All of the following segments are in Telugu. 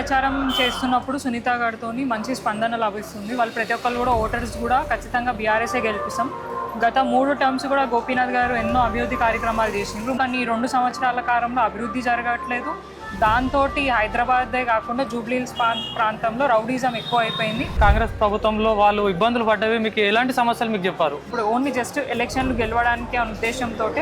ప్రచారం చేస్తున్నప్పుడు సునీత గారితో మంచి స్పందన లభిస్తుంది. వాళ్ళు ప్రతి ఒక్కరు కూడా ఓటర్స్ కూడా ఖచ్చితంగా బీఆర్ఎస్ఏ గెలిపిస్తాం. గత మూడు టర్మ్స్ కూడా గోపీనాథ్ గారు ఎన్నో అభివృద్ధి కార్యక్రమాలు చేసిండ్రు. కానీ ఈ రెండు సంవత్సరాల కాలంలో అభివృద్ధి జరగట్లేదు. దాంతో హైదరాబాదే కాకుండా జూబ్లీహిల్స్ ప్రాం- ప్రాంతంలో రౌడీజం ఎక్కువ అయిపోయింది కాంగ్రెస్ ప్రభుత్వంలో వాళ్ళు ఇబ్బందులు పడ్డవి మీకు ఎలాంటి సమస్యలు మీకు చెప్పారు? ఇప్పుడు ఓన్లీ జస్ట్ ఎలక్షన్లు గెలవడానికి అనే ఉద్దేశంతో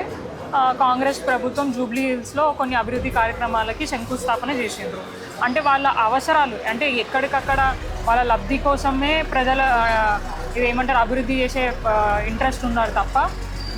కాంగ్రెస్ ప్రభుత్వం జూబ్లీ హిల్స్లో కొన్ని అభివృద్ధి కార్యక్రమాలకి శంకుస్థాపన చేసిండ్రు. అంటే వాళ్ళ అవసరాలు అంటే ఎక్కడికక్కడ వాళ్ళ లబ్ధి కోసమే ప్రజల ఏమంటారు అభివృద్ధి చేసే ఇంట్రెస్ట్ ఉన్నారు తప్ప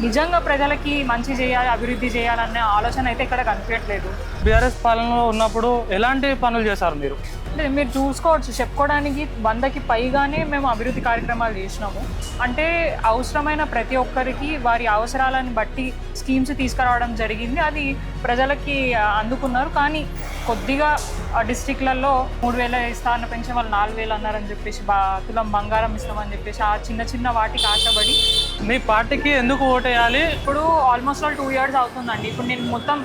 నిజంగా ప్రజలకి మంచి చేయాలి అభివృద్ధి చేయాలనే ఆలోచన అయితే ఇక్కడ కనిపించట్లేదు. బీఆర్ఎస్ పాలనలో ఉన్నప్పుడు ఎలాంటి పనులు చేశారు మీరు? అంటే మీరు చూసుకోవచ్చు చెప్పుకోవడానికి వందకి పైగానే మేము అభివృద్ధి కార్యక్రమాలు చేసినాము. అంటే అవసరమైన ప్రతి ఒక్కరికి వారి అవసరాలను బట్టి స్కీమ్స్ తీసుకురావడం జరిగింది. అది ప్రజలకి అందుకున్నారు. కానీ కొద్దిగా డిస్టిక్లలో మూడు వేల ఇస్తా అన్న పెన్షన్ వాళ్ళు నాలుగు వేలు అన్నారని చెప్పేసి బా తులం బంగారం ఇస్తామని చెప్పేసి ఆ చిన్న చిన్న వాటికి ఆశపడి మీ పార్టీకి ఎందుకు ఓటేయాలి? ఇప్పుడు ఆల్మోస్ట్ ఆల్ టూ ఇయర్స్ అవుతుందండి. ఇప్పుడు నేను మొత్తం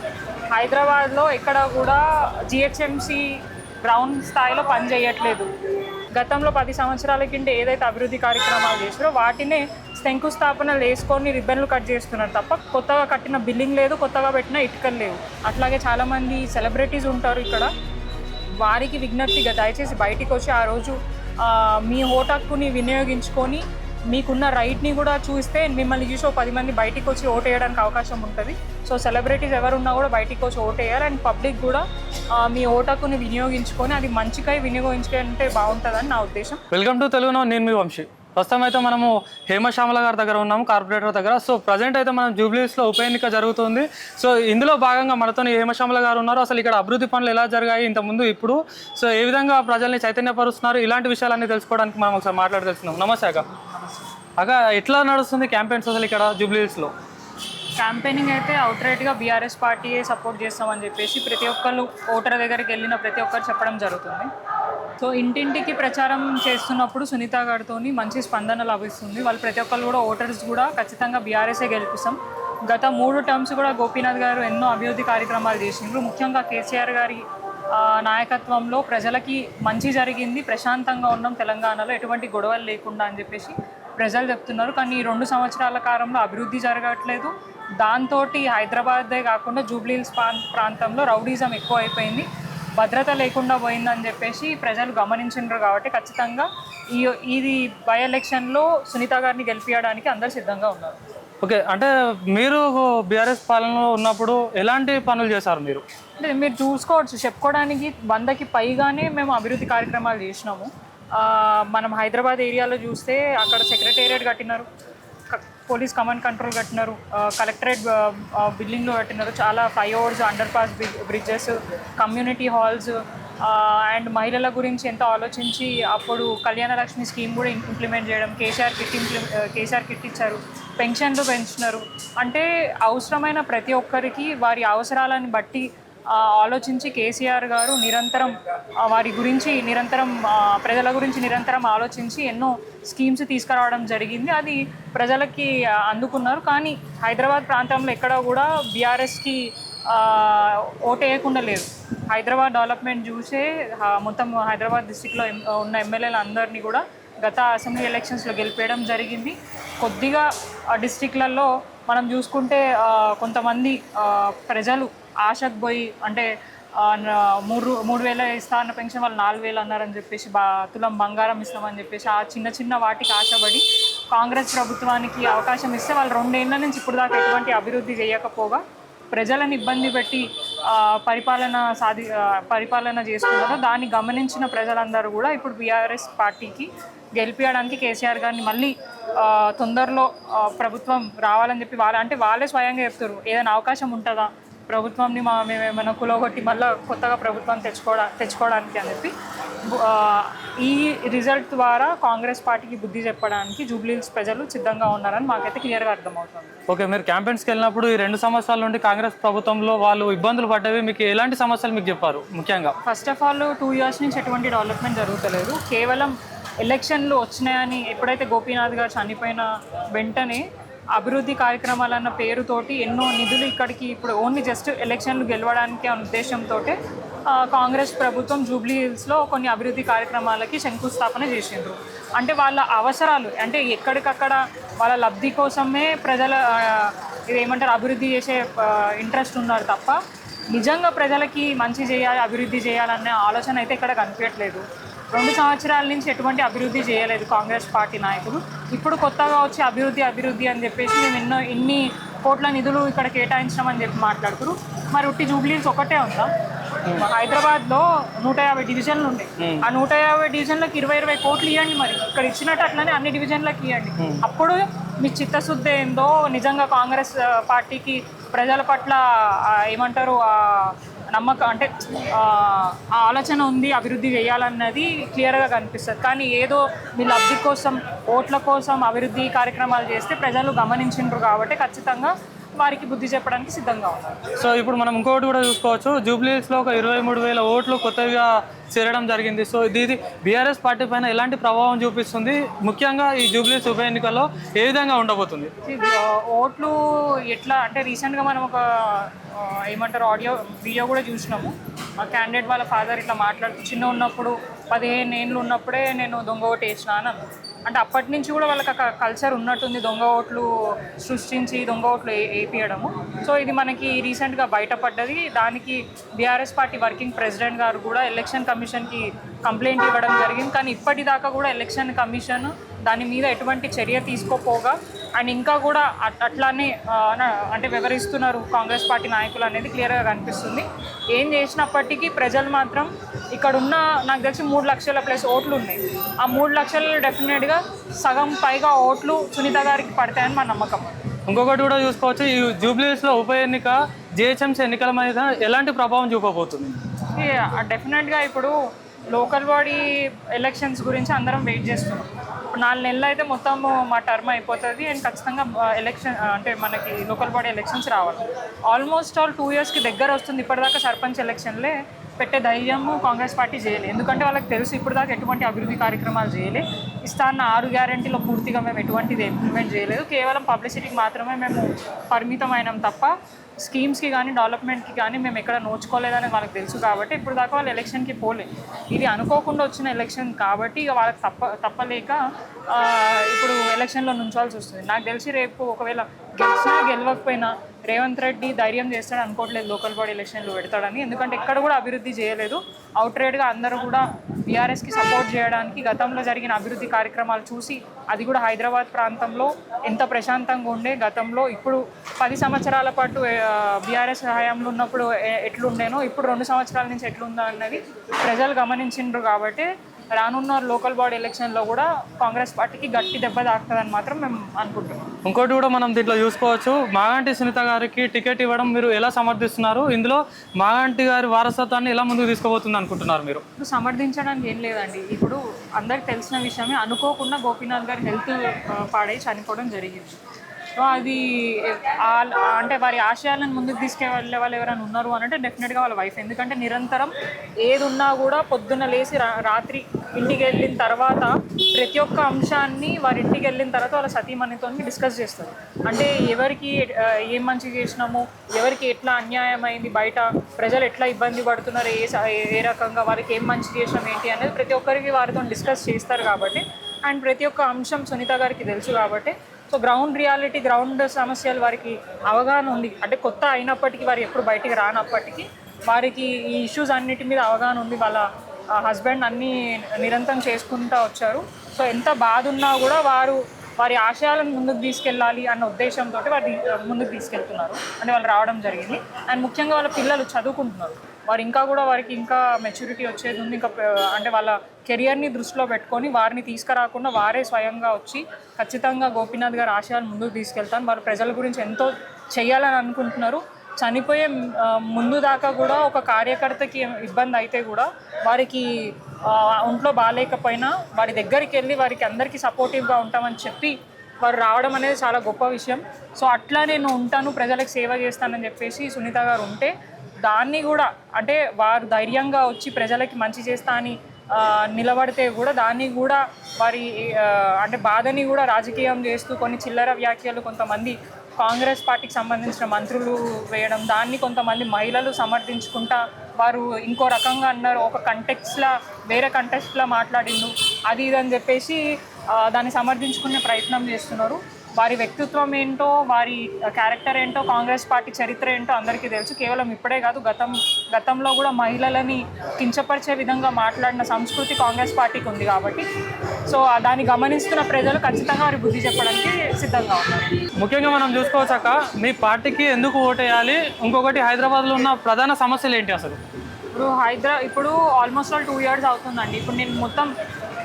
హైదరాబాద్లో ఎక్కడ కూడా జిహెచ్ఎంసి గ్రౌండ్ స్థాయిలో పని చేయట్లేదు. గతంలో పది సంవత్సరాల కింద ఏదైతే అభివృద్ధి కార్యక్రమాలు చేసారో వాటినే శంకుస్థాపనలు వేసుకొని రిబ్బన్లు కట్ చేస్తున్నారు తప్ప కొత్తగా కట్టిన బిల్డింగ్ లేదు కొత్తగా పెట్టిన ఇటుకలు లేవు. అట్లాగే చాలామంది సెలబ్రిటీస్ ఉంటారు ఇక్కడ. వారికి విజ్ఞప్తిగా దయచేసి బయటికి వచ్చి ఆ రోజు మీ ఓటు వినియోగించుకొని మీకున్న రైట్ని కూడా చూస్తే మిమ్మల్ని చూసి పది మంది బయటికి వచ్చి ఓటు వేయడానికి అవకాశం ఉంటుంది. సో సెలబ్రిటీస్ ఎవరున్నా కూడా బయటికి వచ్చి ఓటు వేయాలి అండ్ పబ్లిక్ కూడా మీ ఓటాకుని వినియోగించుకొని అది మంచికై వినియోగించుకుంటే బాగుంటుందని నా ఉద్దేశం. వెల్కమ్ టు తెలుగు నేను మీ వంశీ. ప్రస్తుతం అయితే మనము హేమశ్యామల గారి దగ్గర ఉన్నాము కార్పొరేటర్ దగ్గర. సో ప్రజెంట్ అయితే మనం జూబ్లీస్లో ఉప ఎన్నిక జరుగుతుంది. సో ఇందులో భాగంగా మనతో హేమశ్యామల గారు ఉన్నారు. అసలు ఇక్కడ అభివృద్ధి పనులు ఎలా జరిగాయి ఇంతకుముందు ఇప్పుడు? సో ఏ విధంగా ప్రజల్ని చైతన్యపరుస్తున్నారు? ఇలాంటి విషయాలన్నీ తెలుసుకోవడానికి మనం ఒకసారి మాట్లాడి తెలుసుకుందాం నమస్తే అక్క. అక్క ఎట్లా నడుస్తుంది క్యాంపెయిన్స్ అసలు ఇక్కడ జూబ్లీస్లో క్యాంపెయినింగ్ అయితే అవుట్రైట్గా బీఆర్ఎస్ పార్టీయే సపోర్ట్ చేస్తామని చెప్పేసి ప్రతి ఒక్కరు ఓటర్ దగ్గరికి వెళ్ళిన ప్రతి ఒక్కరు చెప్పడం జరుగుతుంది. సో ఇంటింటికి ప్రచారం చేస్తున్నప్పుడు సునీత గారితో మంచి స్పందన లభిస్తుంది. వాళ్ళు ప్రతి ఒక్కరు కూడా ఓటర్స్ కూడా ఖచ్చితంగా బీఆర్ఎస్ఏ గెలిపిస్తాం. గత మూడు టర్మ్స్ కూడా గోపీనాథ్ గారు ఎన్నో అభివృద్ధి కార్యక్రమాలు చేసిండ్రు. ముఖ్యంగా కేసీఆర్ గారి నాయకత్వంలో ప్రజలకి మంచి జరిగింది. ప్రశాంతంగా ఉన్నాం తెలంగాణలో. ఎటువంటి గొడవలు లేకుండా అని చెప్పేసి ప్రజలు చెప్తున్నారు. కానీ ఈ రెండు సంవత్సరాల కాలంలో అభివృద్ధి జరగట్లేదు. దాంతో హైదరాబాదే కాకుండా జూబ్లీహిల్స్ ప్రాంతంలో రౌడీజం ఎక్కువ అయిపోయింది భద్రత లేకుండా పోయిందని చెప్పేసి ప్రజలు గమనించారు కాబట్టి ఖచ్చితంగా ఈ ఇది బై ఎలక్షన్లో సునీత గారిని గెలిపించడానికి అందరు సిద్ధంగా ఉన్నారు. ఓకే అంటే మీరు బీఆర్ఎస్ పాలనలో ఉన్నప్పుడు ఎలాంటి పనులు చేశారు మీరు? అంటే మీరు చూసుకోవచ్చు చెప్పుకోవడానికి వందకి పైగానే మేము అభివృద్ధి కార్యక్రమాలు చేసినాము. మనం హైదరాబాద్ ఏరియాలో చూస్తే అక్కడ సెక్రటేరియట్ కట్టినారు. పోలీస్ కమాండ్ కంట్రోల్ కట్టినారు. కలెక్టరేట్ బిల్డింగ్లో కట్టినారు. చాలా flyovers underpass bridges community halls and మహిళల గురించి ఎంతో ఆలోచించి అప్పుడు కళ్యాణలక్ష్మి స్కీమ్ కూడా ఇంప్లిమెంట్ చేయడం KCR kit implement KCR kit ఇచ్చారు. పెన్షన్లు పెంచినారు. అంటే అవసరమైన ప్రతి ఒక్కరికి వారి అవసరాలను బట్టి ఆలోచించి కేసీఆర్ గారు నిరంతరం వారి గురించి నిరంతరం ప్రజల గురించి నిరంతరం ఆలోచించి ఎన్నో స్కీమ్స్ తీసుకురావడం జరిగింది. అది ప్రజలకి అందుకున్నారు. కానీ హైదరాబాద్ ప్రాంతంలో ఎక్కడ కూడా బీఆర్ఎస్కి ఓటేయకుండా లేదు. హైదరాబాద్ డెవలప్మెంట్ చూసే మొత్తం హైదరాబాద్ డిస్టిక్లో ఉన్న ఎమ్మెల్యేలు అందరినీ కూడా గత అసెంబ్లీ ఎలక్షన్స్లో గెలిపేయడం జరిగింది. కొద్దిగా డిస్టిక్లలో మనం చూసుకుంటే కొంతమంది ప్రజలు ఆశకు పోయి అంటే మూడు మూడు వేల ఇస్తా అన్న పెన్షన్ వాళ్ళు నాలుగు వేలు అన్నారని చెప్పేసి బా తులం బంగారం ఇస్తామని చెప్పేసి ఆ చిన్న చిన్న వాటికి ఆశపడి కాంగ్రెస్ ప్రభుత్వానికి అవకాశం ఇస్తే వాళ్ళు రెండేళ్ళ నుంచి ఇప్పుడు దాకా ఎటువంటి అభివృద్ధి చేయకపోగా ప్రజలను ఇబ్బంది పెట్టి పరిపాలన సాధి పరిపాలన చేస్తున్నారు దాన్ని గమనించిన ప్రజలందరూ కూడా ఇప్పుడు బీఆర్ఎస్ పార్టీకి గెలిపించడానికి కేసీఆర్ గారిని మళ్ళీ తొందరలో ప్రభుత్వం రావాలని చెప్పి వాళ్ళ అంటే వాళ్ళే స్వయంగా చెప్తారు ఏదైనా అవకాశం ఉంటుందా? ప్రభుత్వంని మా మేము ఏమైనా కులగొట్టి మళ్ళీ కొత్తగా ప్రభుత్వం తెచ్చుకోవడా తెచ్చుకోవడానికి అని చెప్పి ఈ రిజల్ట్ ద్వారా కాంగ్రెస్ పార్టీకి బుద్ధి చెప్పడానికి జూబ్లీహిల్స్ ప్రజలు సిద్ధంగా ఉన్నారని మాకైతే క్లియర్గా అర్థమవుతుంది. ఓకే మీరు క్యాంపెయిన్స్కి వెళ్ళినప్పుడు ఈ రెండు సంవత్సరాల నుండి కాంగ్రెస్ ప్రభుత్వంలో వాళ్ళు ఇబ్బందులు పడ్డవి మీకు ఎలాంటి సమస్యలు మీకు చెప్పారు ముఖ్యంగా? First of all two years నుంచి ఎటువంటి డెవలప్మెంట్ జరుగుతలేదు. కేవలం ఎలక్షన్లు వచ్చినాయని ఎప్పుడైతే గోపీనాథ్ గారు చనిపోయిన వెంటనే అభివృద్ధి కార్యక్రమాలు అన్న పేరుతోటి ఎన్నో నిధులు ఇక్కడికి ఇప్పుడు ఓన్లీ జస్ట్ ఎలక్షన్లు గెలవడానికి ఉద్దేశంతో కాంగ్రెస్ ప్రభుత్వం జూబ్లీ హిల్స్లో కొన్ని అభివృద్ధి కార్యక్రమాలకి శంకుస్థాపన చేసిండ్రు. అంటే వాళ్ళ అవసరాలు అంటే ఎక్కడికక్కడ వాళ్ళ లబ్ధి కోసమే ప్రజల ఇదేమంటారు ఇది ఏమంటారు అభివృద్ధి చేసే ఇంట్రెస్ట్ ఉన్నారు తప్ప నిజంగా ప్రజలకి మంచి చేయాలి అభివృద్ధి చేయాలనే ఆలోచన అయితే ఇక్కడ కనిపించట్లేదు. రెండు సంవత్సరాల నుంచి ఎటువంటి అభివృద్ధి చేయలేదు కాంగ్రెస్ పార్టీ నాయకులు. ఇప్పుడు కొత్తగా వచ్చి అభివృద్ధి అభివృద్ధి అని చెప్పేసి మేము ఎన్నో ఇన్ని కోట్ల నిధులు ఇక్కడ కేటాయించినామని చెప్పి మాట్లాడుతున్నారు మరి ఉట్టి జూబ్లీస్ ఒకటే ఉందా? హైదరాబాద్లో నూట యాభై డివిజన్లు ఉన్నాయి ఆ నూట యాభై డివిజన్లకు ఇరవై ఇరవై కోట్లు ఇవ్వండి మరి. ఇక్కడ ఇచ్చినట్టు అట్లనే అన్ని డివిజన్లకు ఇవ్వండి అప్పుడు మీ చిత్తశుద్ధి ఏందో నిజంగా కాంగ్రెస్ పార్టీకి ప్రజల పట్ల ఏమంటారు నమ్మకం అంటే ఆ ఆలోచన ఉంది అభివృద్ధి చేయాలన్నది క్లియర్గా కనిపిస్తుంది. కానీ ఏదో మీ లబ్ధి కోసం ఓట్ల కోసం అభివృద్ధి కార్యక్రమాలు చేస్తే ప్రజలు గమనించిండ్రు కాబట్టి ఖచ్చితంగా వారికి బుద్ధి చెప్పడానికి సిద్ధంగా ఉన్నారు. సో ఇప్పుడు మనం ఇంకొకటి కూడా చూసుకోవచ్చు. జూబ్లీస్లో ఒక ఇరవై మూడు వేల ఓట్లు కొత్తగా చేరడం జరిగింది. సో ఇది బీఆర్ఎస్ పార్టీ పైన ఎలాంటి ప్రభావం చూపిస్తుంది? ముఖ్యంగా ఈ జూబ్లీస్ ఉప ఎన్నికల్లో ఏ విధంగా ఉండబోతుంది? ఓట్లు ఎట్లా అంటే రీసెంట్గా మనం ఒక ఏమంటారు ఆడియో వీడియో కూడా చూసినాము. ఆ క్యాండిడేట్ వాళ్ళ ఫాదర్ ఇట్లా మాట్లాడుతూ చిన్న ఉన్నప్పుడు పదిహేను ఏళ్ళు ఉన్నప్పుడే నేను దొంగ ఓటు వేసిన అని. అంటే అప్పటి నుంచి కూడా వాళ్ళకి ఒక కల్చర్ ఉన్నట్టుంది. దొంగ ఓట్లు సృష్టించి దొంగ ఓట్లు వేపియడము సో ఇది మనకి రీసెంట్గా బయటపడ్డది. దానికి బీఆర్ఎస్ పార్టీ వర్కింగ్ ప్రెసిడెంట్ గారు కూడా ఎలక్షన్ కమిషన్కి కంప్లైంట్ ఇవ్వడం జరిగింది. కానీ ఇప్పటిదాకా కూడా ఎలక్షన్ కమిషన్ దాని మీద ఎటువంటి చర్య తీసుకోపోగా అండ్ ఇంకా కూడా అట్- అట్లానే అంటే వివరిస్తున్నారు కాంగ్రెస్ పార్టీ నాయకులు అనేది క్లియర్గా కనిపిస్తుంది. ఏం చేసినప్పటికీ ప్రజలు మాత్రం ఇక్కడ ఉన్న నాకు తెలిసి మూడు లక్షల ప్లస్ ఓట్లు ఉన్నాయి ఆ మూడు లక్షలు డెఫినెట్గా సగం పైగా ఓట్లు సునీత గారికి పడతాయని మా నమ్మకం. ఇంకొకటి కూడా చూసుకోవచ్చు ఈ జూబ్లీస్లో ఉప ఎన్నిక జిహెచ్ఎంసీ ఎన్నికల మీద ఎలాంటి ప్రభావం చూపబోతుంది? డెఫినెట్గా ఇప్పుడు లోకల్ బాడీ ఎలక్షన్స్ గురించి అందరం వెయిట్ చేస్తున్నాం. ఇప్పుడు నాలుగు నెలలు అయితే మొత్తం మా టర్మ్ అయిపోతుంది అండ్ ఖచ్చితంగా ఎలక్షన్ అంటే మనకి లోకల్ బాడీ ఎలక్షన్స్ రావాలి. ఆల్మోస్ట్ ఆల్ టూ ఇయర్స్కి దగ్గర వస్తుంది ఇప్పటిదాకా సర్పంచ్ ఎలక్షన్లే. పెట్టే ధైర్యము కాంగ్రెస్ పార్టీ చేయలేదు ఎందుకంటే వాళ్ళకి తెలుసు ఇప్పుడు దాకా ఎటువంటి అభివృద్ధి కార్యక్రమాలు చేయలే. ఇస్తాన్న ఆరు గ్యారంటీలో పూర్తిగా మేము ఎటువంటిది ఇంప్లిమెంట్ చేయలేదు. కేవలం పబ్లిసిటీకి మాత్రమే మేము పరిమితమైనాం తప్ప స్కీమ్స్కి కానీ డెవలప్మెంట్కి కానీ మేము ఎక్కడ నోచుకోలేదని వాళ్ళకి తెలుసు కాబట్టి ఇప్పుడు దాకా వాళ్ళు ఎలక్షన్కి పోలే. ఇది అనుకోకుండా వచ్చిన ఎలక్షన్ కాబట్టి ఇక వాళ్ళకి తప్ప తప్పలేక ఇప్పుడు ఎలక్షన్లో నుంచాల్సి వస్తుంది. నాకు తెలిసి రేపు ఒకవేళ గెలిచినా గెలవకపోయినా రేవంత్ రెడ్డి ధైర్యం చేస్తాడు అనుకోవట్లేదు లోకల్ బాడీ ఎలక్షన్లు పెడతాడని. ఎందుకంటే ఎక్కడ కూడా అభివృద్ధి చేయలేదు. అవుట్రేట్గా అందరూ కూడా బీఆర్ఎస్కి సపోర్ట్ చేయడానికి గతంలో జరిగిన అభివృద్ధి కార్యక్రమాలు చూసి అది కూడా హైదరాబాద్ ప్రాంతంలో ఎంత ప్రశాంతంగా ఉండే గతంలో. ఇప్పుడు పది సంవత్సరాల పాటు బీఆర్ఎస్ హయాంలో ఉన్నప్పుడు ఎట్లుండేనో ఇప్పుడు రెండు సంవత్సరాల నుంచి ఎట్లుందో అన్నది ప్రజలు గమనించిండ్రు కాబట్టి రానున్న లోకల్ బాడీ ఎలక్షన్లో కూడా కాంగ్రెస్ పార్టీకి గట్టి దెబ్బ తాకుతుందని మాత్రం మేము అనుకుంటున్నాం. ఇంకోటి కూడా మనం దీంట్లో చూసుకోవచ్చు మాగంటి సునీత గారికి టికెట్ ఇవ్వడం మీరు ఎలా సమర్థిస్తున్నారు? ఇందులో మాగంటి గారి వారసత్వాన్ని ఎలా ముందుకు తీసుకోబోతుంది అనుకుంటున్నారు మీరు? ఇప్పుడు సమర్థించడానికి ఏం లేదండి. ఇప్పుడు అందరికి తెలిసిన విషయమే. అనుకోకుండా గోపీనాథ్ గారి హెల్త్ పాడై చనిపోవడం జరిగింది. సో అది అంటే వారి ఆశయాలను ముందుకు తీసుకెళ్ళే వాళ్ళు ఎవరైనా ఉన్నారు అని అంటే డెఫినెట్గా వాళ్ళ వైఫ్ ఎందుకంటే నిరంతరం ఏది ఉన్నా కూడా పొద్దున్న లేచి రాత్రి ఇంటికి వెళ్ళిన తర్వాత ప్రతి ఒక్క అంశాన్ని వారి ఇంటికి వెళ్ళిన తర్వాత వాళ్ళ సతీమణితో డిస్కస్ చేస్తారు. అంటే ఎవరికి ఏం మంచి చేసినాము ఎవరికి ఎట్లా అన్యాయం అయింది బయట ప్రజలు ఎట్లా ఇబ్బంది పడుతున్నారు ఏ ఏ- ఏ రకంగా వారికి ఏం మంచి చేసినాం ఏంటి అనేది ప్రతి ఒక్కరికి వారితో డిస్కస్ చేస్తారు కాబట్టి అండ్ ప్రతి ఒక్క అంశం సునీత గారికి తెలుసు కాబట్టి సో గ్రౌండ్ రియాలిటీ గ్రౌండ్ సమస్యలు వారికి అవగాహన ఉంది. అంటే కొత్త అయినప్పటికీ వారు ఎప్పుడు బయటికి రానప్పటికీ వారికి ఈ ఇష్యూస్ అన్నిటి మీద అవగాహన ఉంది. వాళ్ళ హస్బెండ్ అన్నీ నిరంతరం చేసుకుంటూ వచ్చారు. సో ఎంత బాధ ఉన్నా కూడా వారు వారి ఆశయాలను ముందుకు తీసుకెళ్ళాలి అన్న ఉద్దేశంతో వారి ముందుకు తీసుకెళ్తున్నారు. అంటే వాళ్ళు రావడం జరిగింది. అండ్ ముఖ్యంగా వాళ్ళ పిల్లలు చదువుకుంటున్నారు. వారు ఇంకా కూడా వారికి ఇంకా మెచ్యూరిటీ వచ్చేది ఉంది. ఇంకా అంటే వాళ్ళ కెరియర్ని దృష్టిలో పెట్టుకొని వారిని తీసుకురాకుండా వారే స్వయంగా వచ్చి ఖచ్చితంగా గోపీనాథ్ గారి ఆశయాలు ముందుకు తీసుకెళ్తాను వారు ప్రజల గురించి ఎంతో చేయాలని అనుకుంటున్నారు. చనిపోయే ముందు దాకా కూడా ఒక కార్యకర్తకి ఇబ్బంది అయితే కూడా వారికి ఒంట్లో బాగాలేకపోయినా వారి దగ్గరికి వెళ్ళి వారికి అందరికీ సపోర్టివ్గా ఉంటామని చెప్పి వారు రావడం అనేది చాలా గొప్ప విషయం. సో అట్లా నేను ఉంటాను ప్రజలకు సేవ చేస్తానని చెప్పేసి సునీత గారు ఉంటే దాన్ని కూడా అంటే వారు ధైర్యంగా వచ్చి ప్రజలకి మంచి చేస్తా అని నిలబడితే కూడా దాన్ని కూడా వారి అంటే బాధని కూడా రాజకీయం చేస్తూ కొన్ని చిల్లర వ్యాఖ్యలు కొంతమంది కాంగ్రెస్ పార్టీకి సంబంధించిన మంత్రులు వేయడం దాన్ని కొంతమంది మహిళలు సమర్థించుకుంటా వారు ఇంకో రకంగా అన్నారు ఒక కంటెక్స్లా వేరే కంటెక్స్లా మాట్లాడిండు. అది ఇది అని చెప్పేసి దాన్ని సమర్థించుకునే ప్రయత్నం చేస్తున్నారు. వారి వ్యక్తిత్వం ఏంటో వారి క్యారెక్టర్ ఏంటో కాంగ్రెస్ పార్టీ చరిత్ర ఏంటో అందరికీ తెలుసు. కేవలం ఇప్పుడే కాదు గతం గతంలో కూడా మహిళలని కించపరిచే విధంగా మాట్లాడిన సంస్కృతి కాంగ్రెస్ పార్టీకి ఉంది కాబట్టి. సో దాన్ని గమనిస్తున్న ప్రజలు ఖచ్చితంగా వారి బుద్ధి చెప్పడానికి సిద్ధంగా ఉన్నారు. ముఖ్యంగా మనం చూసుకోవచ్చాక మీ పార్టీకి ఎందుకు ఓటేయాలి? ఇంకొకటి హైదరాబాద్లో ఉన్న ప్రధాన సమస్యలు ఏంటి అసలు? ఇప్పుడు హైదరా ఇప్పుడు ఆల్మోస్ట్ ఆల్ టూ ఇయర్స్ అవుతుందండి. ఇప్పుడు నేను మొత్తం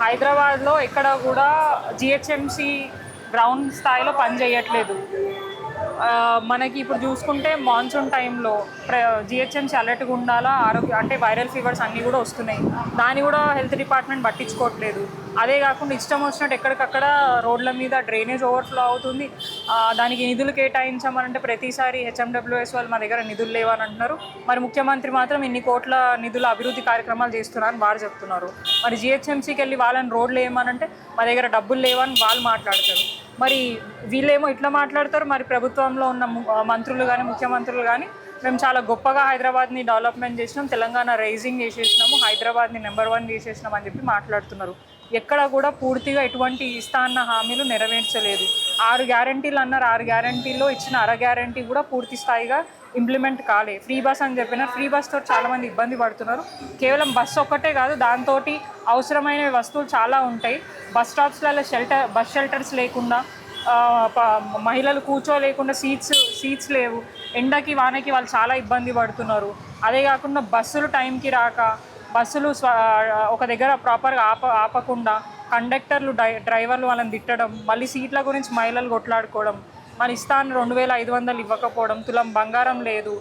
హైదరాబాద్లో ఎక్కడ కూడా జిహెచ్ఎంసి గ్రౌండ్ స్థాయిలో పనిచేయట్లేదు మనకి ఇప్పుడు చూసుకుంటే మాన్సూన్ టైంలో ప్ర జిహెచ్ఎంసీ అలర్ట్గా ఉండాలా ఆరోగ్య అంటే వైరల్ ఫీవర్స్ అన్నీ కూడా వస్తున్నాయి. దాన్ని కూడా హెల్త్ డిపార్ట్మెంట్ పట్టించుకోవట్లేదు. అదే కాకుండా ఇష్టం వచ్చినట్టు ఎక్కడికక్కడ రోడ్ల మీద డ్రైనేజ్ ఓవర్ఫ్లో అవుతుంది. దానికి నిధులు కేటాయించామనంటే ప్రతిసారి హెచ్ఎండబ్ల్యూఎస్ వాళ్ళు మా దగ్గర నిధులు లేవని అంటున్నారు మరి ముఖ్యమంత్రి మాత్రం ఇన్ని కోట్ల నిధుల అభివృద్ధి కార్యక్రమాలు చేస్తున్నారని వారు చెప్తున్నారు. మరి జిహెచ్ఎంసీకి వెళ్ళి వాళ్ళని రోడ్లు వేయమనంటే మా దగ్గర డబ్బులు లేవని వాళ్ళు మాట్లాడతారు. మరి వీళ్ళేమో ఇట్లా మాట్లాడతారు. మరి ప్రభుత్వంలో ఉన్న మంత్రులు కానీ ముఖ్యమంత్రులు కానీ మేము చాలా గొప్పగా హైదరాబాద్ని డెవలప్మెంట్ చేసినాం. తెలంగాణ రైజింగ్ చేసేసినాము. హైదరాబాద్ని నెంబర్ వన్ చేసేసినాం అని చెప్పి మాట్లాడుతున్నారు. ఎక్కడ కూడా పూర్తిగా ఎటువంటి ఇస్తా అన్న హామీలు నెరవేర్చలేదు. ఆరు గ్యారంటీలు అన్నారు. ఆరు గ్యారంటీలో ఇచ్చిన అర గ్యారంటీ కూడా పూర్తి స్థాయిగా ఇంప్లిమెంట్ కాలే. ఫ్రీ బస్ అని చెప్పిన ఫ్రీ బస్తో చాలామంది ఇబ్బంది పడుతున్నారు. కేవలం బస్ ఒక్కటే కాదు దాంతో అవసరమైన వస్తువులు చాలా ఉంటాయి. బస్ స్టాప్స్లలో షెల్టర్ బస్ షెల్టర్స్ లేకుండా మహిళలు కూర్చోలేకుండా సీట్స్ సీట్స్ లేవు. ఎండకి వానకి వాళ్ళు చాలా ఇబ్బంది పడుతున్నారు. అదే కాకుండా బస్సులు టైంకి రాక బస్సులు ఒక దగ్గర ప్రాపర్గా ఆప ఆపకుండా కండక్టర్లు డై డ్రైవర్లు వాళ్ళని తిట్టడం మళ్ళీ సీట్ల గురించి మహిళలు కొట్లాడుకోవడం మన ఇస్తాను రెండు వేల ఐదు వందలు ఇవ్వకపోవడం తులం బంగారం లేదు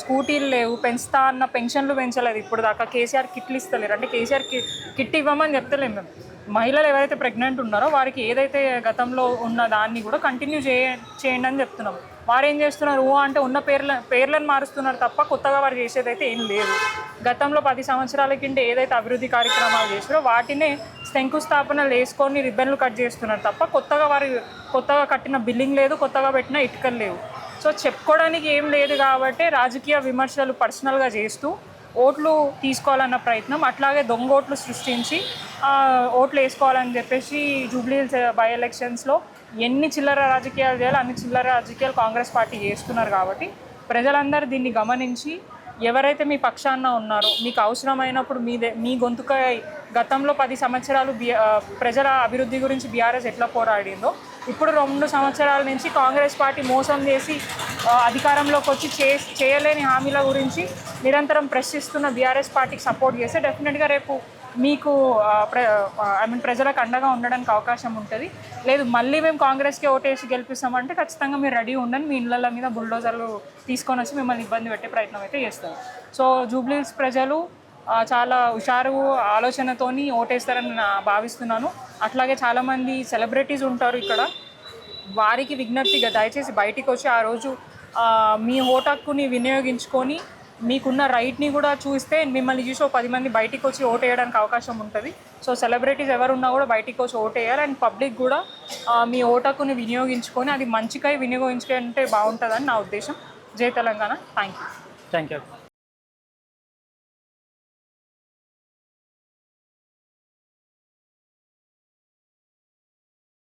స్కూటీలు లేవు పెంచుతా అన్న పెన్షన్లు పెంచలేదు ఇప్పుడు దాకా కేసీఆర్ కిట్లు ఇస్తలేరు. అంటే కేసీఆర్కి కిట్ ఇవ్వమని చెప్తలేము మేము. మహిళలు ఎవరైతే ప్రెగ్నెంట్ ఉన్నారో వారికి ఏదైతే గతంలో ఉన్న దాన్ని కూడా కంటిన్యూ చేయ చేయండి అని చెప్తున్నాం. వారు ఏం చేస్తున్నారు? ఓ అంటే ఉన్న పేర్ల పేర్లను మారుస్తున్నారు తప్ప కొత్తగా వారు చేసేది అయితే ఏం లేదు. గతంలో పది సంవత్సరాల కింద ఏదైతే అభివృద్ధి కార్యక్రమాలు చేసారో వాటినే శంకుస్థాపనలు వేసుకొని రిబ్బన్లు కట్ చేస్తున్నారు తప్ప కొత్తగా వారు కొత్తగా కట్టిన బిల్డింగ్ లేదు కొత్తగా పెట్టిన ఇటుకలు లేవు. సో చెప్పుకోవడానికి ఏం లేదు కాబట్టి రాజకీయ విమర్శలు పర్సనల్గా చేస్తూ ఓట్లు తీసుకోవాలన్న ప్రయత్నం అట్లాగే దొంగ ఓట్లు సృష్టించి ఓట్లు వేసుకోవాలని చెప్పేసి జూబ్లీహిల్స్ బై ఎలక్షన్స్లో ఎన్ని చిల్లర రాజకీయాలు చేయాలో అన్ని చిల్లర రాజకీయాలు కాంగ్రెస్ పార్టీ చేస్తున్నారు కాబట్టి ప్రజలందరూ దీన్ని గమనించి ఎవరైతే మీ పక్షాన ఉన్నారో మీకు అవసరమైనప్పుడు మీదే మీ గొంతుక గతంలో పది సంవత్సరాలు బి ప్రజల అభివృద్ధి గురించి బీఆర్ఎస్ ఎట్లా పోరాడిందో ఇప్పుడు రెండు సంవత్సరాల నుంచి కాంగ్రెస్ పార్టీ మోసం చేసి అధికారంలోకి వచ్చి చే చేయలేని హామీల గురించి నిరంతరం ప్రశ్నిస్తున్న బీఆర్ఎస్ పార్టీకి సపోర్ట్ చేస్తే డెఫినెట్గా రేపు మీకు ప్ర ఐ మీన్ ప్రజలకు అండగా ఉండడానికి అవకాశం ఉంటుంది. లేదు మళ్ళీ మేము కాంగ్రెస్కి ఓటేసి గెలిపిస్తామంటే ఖచ్చితంగా మీరు రెడీ ఉండండి మీ ఇళ్ళ మీద బుల్డోజర్లు తీసుకొని వచ్చి మిమ్మల్ని ఇబ్బంది పెట్టే ప్రయత్నం అయితే చేస్తారు. సో జూబ్లీస్ ప్రజలు చాలా హుషారు ఆలోచనతోని ఓటేస్తారని నా భావిస్తున్నాను. అట్లాగే చాలామంది సెలబ్రిటీస్ ఉంటారు ఇక్కడ. వారికి విజ్ఞప్తిగా దయచేసి బయటికి వచ్చి ఆ రోజు మీ ఓటాక్కుని వినియోగించుకొని మీకున్న రైట్ని కూడా చూస్తే మిమ్మల్ని చూసి ఒక పది మంది బయటికి వచ్చి ఓటు వేయడానికి అవకాశం ఉంటుంది. సో సెలబ్రిటీస్ ఎవరున్నా కూడా బయటికి వచ్చి ఓటు వేయాలి అండ్ పబ్లిక్ కూడా మీ ఓటాకుని వినియోగించుకొని అది మంచికై వినియోగించుకుంటే బాగుంటుందని నా ఉద్దేశం. జై Telangana. Thank you. Thank you.